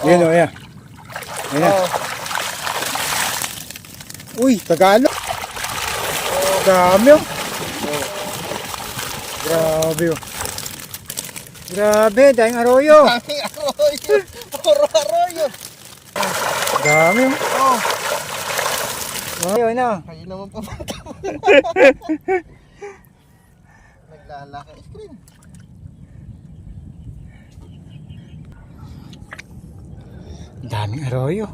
Yan o, yan. Yan na. Oh. Uy, Tagalog. Dami oh. Grabe oh. Grabe, dahil arroyo. Daming arroyo. Puro arroyo. Dami oh. Oh. Ayun na. Kayo naman pa Naglalaki screen. Daming arroyo.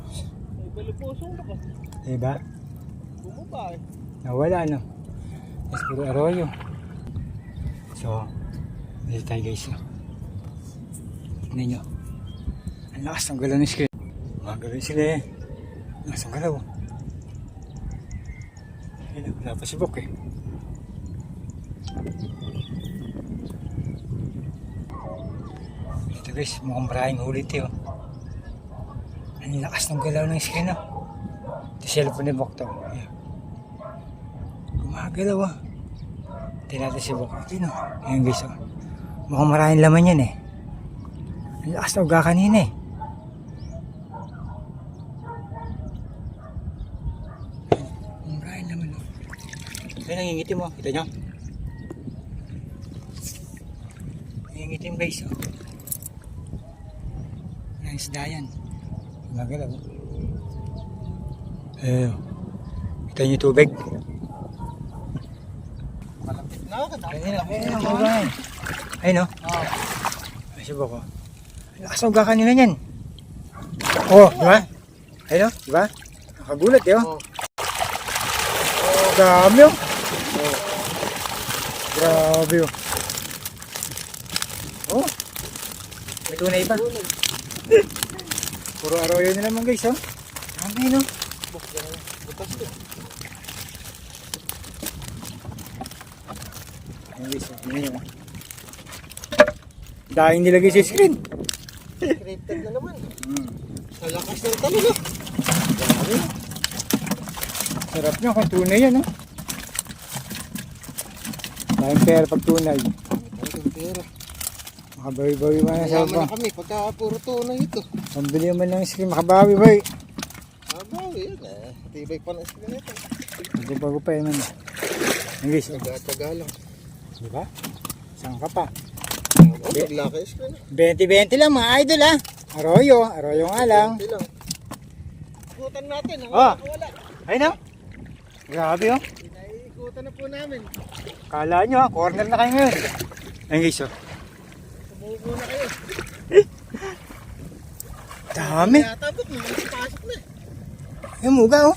May balupusong na ba? Diba? Bumaba eh. Nawala no. Mas puro arroyo. So, dito tayo guys. No? Tingnan nyo. Ang lakas ng galaw ng screen. Mga galaw sila eh. Lakas ng galaw. Ayun, wala pa si Bok eh. Ito guys, mukhang maraming huli ito. oh. Ang lakas ng galaw ng screen oh. Ito cellphone ni Bok to. Ayan. Gumagalaw ah. Tingnan natin si Bok. Tingnan. Ayan guys oh. Mukhang maraming laman yan eh. Ang lakas na uga kanina eh. Maraming laman oh. Ayun nangingiti mo. Kita nyo? Nangingitim guys oh. Ang isda yan. Gumagalaw. oh. Eh, kita yung tubig. Malapit na ako. Dami Ayun, na. ayun, ayun, ayun. Ayun, oh. Oh. Ay, subok ko. Lakas uga kanina niyan. Oh, di ba? Ayun, oh, di ba? Nakagulat, eh, oh. Oh. Dami, oh. Oh. Grabe, oh. Oh. May tunay pa. Puro arroyo na naman, guys, oh. Dami, no? Butas ko. Ayun, guys, oh. Tingnan nyo, oh. Dahil nilagay sa screen. Scripted na naman. Hmm. Nalakas ng talaga. Grabe. Sarap nyo kung tunay yan, oh. Dahil pera pag tunay. Ang pera. Makabawi-bawi man na sa Mayaman na kami pagka puro tunay ito. Pambili man ng screen, makabawi ba eh. Abaw, yun eh. Tibay pa ng screen ito. Bago pa yun man. Ang guys, oh. Taga-taga lang. di ba? Saan ka pa? Oh, naglaki yung screen. 20-20 lang mga idol ha. Arroyo, arroyo nga lang. Hindi lang. Ikutan natin. Ang Ah. wala. Ay na. Grabe oh. Ikutan na po namin. Kala nyo ha, corner na kayo ngayon. Ang guys oh. Sumuko na kayo. Dami. Natabot mo. Pasok na. Yung muga oh.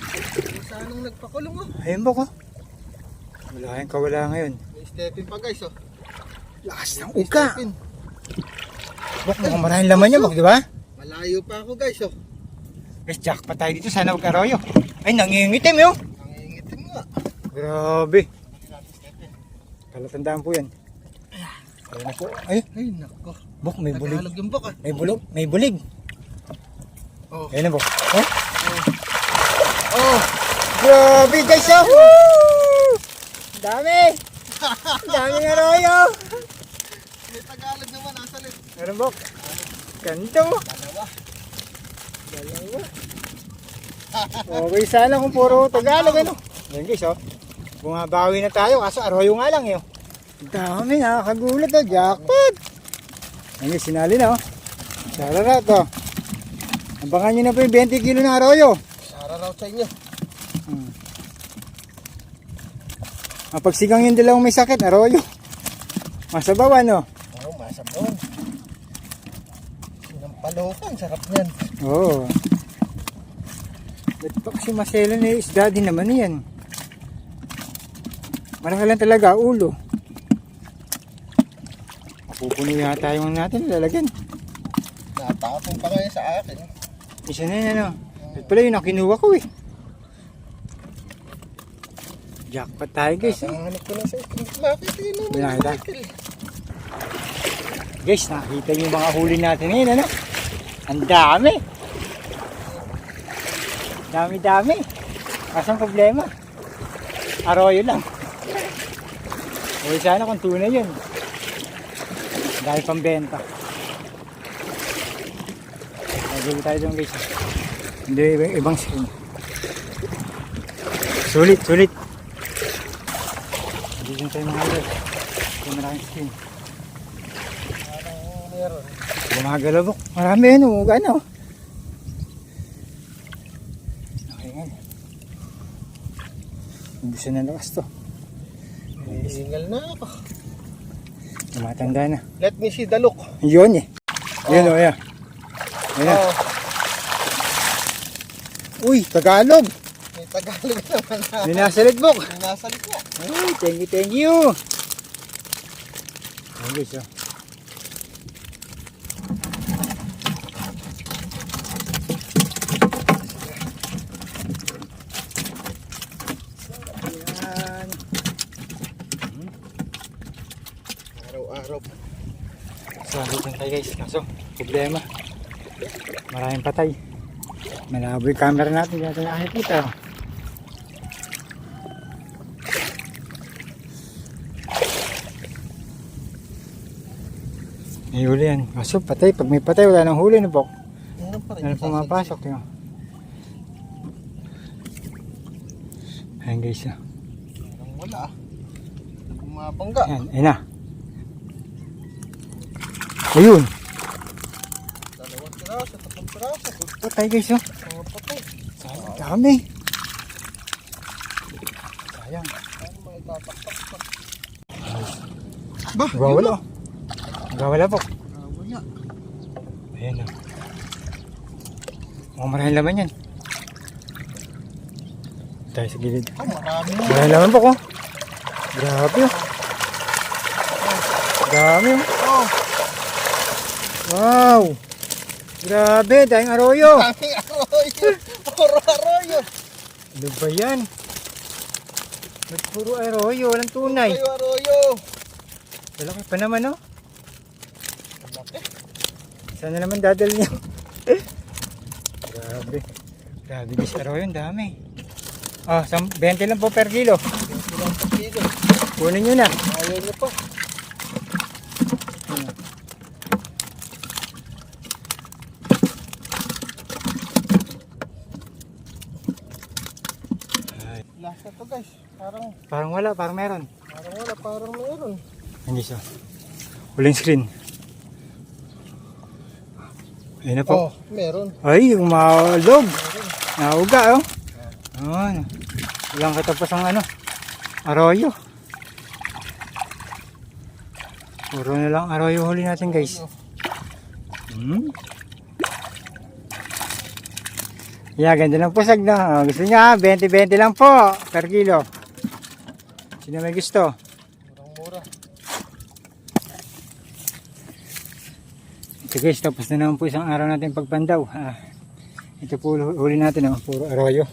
Ang nagpakulong oh. Ayun ba ko? Wala kayong kawala ngayon. May stepping pa guys oh. Lakas ng uka. Bok, mukhang maraming laman niya, bok, di ba? Malayo pa ako guys oh. Guys, jackpot tayo dito. Sana huwag arroyo. Ay, nangingitim yun. Nangingitim nga. Grabe. Palatandaan po yan. Ayun na po. Ay, Ay nako. bok, may bulig. Tagalog yung bok ah. May bulog, may bulig. Oh. Ayun na bok. Oh, Oh. grabe guys, oh. Woo! Dami. Dami ng arroyo. May Tagalog naman nasa lit. Meron bok. Ganito. Dalawa. Dalawa. Okay sana kung puro Tagalog ano. Yan guys oh. Bumabawi na tayo kaso arroyo nga lang eh. Oh. Dami nakakagulat oh. Jackpot. Guys, sinali na oh. Sararat oh. Abangan nyo na po yung 20 kilo ng arroyo. Sara raw sa inyo. Hmm. Mapagsigang yung dalawang may sakit, arroyo. Masabaw ano? Oh, masabaw. Sinampalokan. Sarap niyan. Oo. Ba't pa kasi masela na isda din naman yan? Marami lang talaga ulo. Mapupuno yata yung natin lalagyan. Natapon pa kayo sa akin. Isa na yun ano. Ito pala yun ang kinuha ko eh. Jackpot tayo guys. Eh. Hanap ko na sa. Bakit yun naman? Binakita? Guys, nakita niyo yung mga huli natin ngayon ano. Ang dami. Dami-dami. Kaso ang problema. Arroyo lang. O sana kung tunay yun. Dahil pambenta. Naguli tayo doon guys. Hindi, ibang, ibang screen. Sulit, sulit. Hindi din tayo mga idol. Ito maraming meron. Gumagalabok. Marami yun, oh. Gano. Okay nga. Gusto na lakas to. Hingal na ako. Tumatanda na. Let me see the look. Yun eh. Yun o, oh, yan. Ayan. Oh, Uy, Tagalog. may Tagalog naman na. Minasalit book. Minasalit niya. Uy, thank you, thank you. Ayan guys, oh. Sabi lang tayo guys, kaso problema. Maraming patay. Malabo yung camera natin, hindi natin nakakita. oh. May huli yan. Kaso patay, pag may patay, wala nang huli na po. Ano pumapasok yun? Ayan guys. Parang wala. Bumabangga. Ayan, ayun na. Ayun, Dalawang piraso, tatlong piraso. patay guys, oh. Patay. Sayang, dami. Sayang. Ba? Gawala. Gawala po. Ah, wala. Ayan na. Mukhang maraming laman yan. Tayo sa gilid. Oh, marami. Maraming laman po ko. Grabe oh. Dami oh. Oh, Wow. Grabe, dahil arroyo. daming arroyo. Puro arroyo. Ano ba yan? Ba't puro arroyo? Walang tunay. Kayo arroyo. Malaki pa naman oh. Laki. Sana naman dadal niyo. Grabe. Grabe guys, arroyo. Ang dami. Ah, sam- 20 lang po per kilo. Yung silang pagkilo. Kunin nyo na. Ayaw niyo pa. Ay, Lasa to guys. Parang, parang wala, parang meron. parang wala, parang meron. Hindi siya. Huling screen. Ayun na po. Oh, meron. Ay, yung malog. Nauga, oh. Ayun. Walang katapos ang ano. Arroyo. Puro na lang arroyo huli natin, guys. Hmm? Yeah, ganda ng pusag na. Oh, gusto niya, 20-20 lang po per kilo. Sino may gusto? Murang mura. So guys, tapos na naman po isang araw natin pagpandaw. Ah, ito po huli natin, oh, puro arroyo.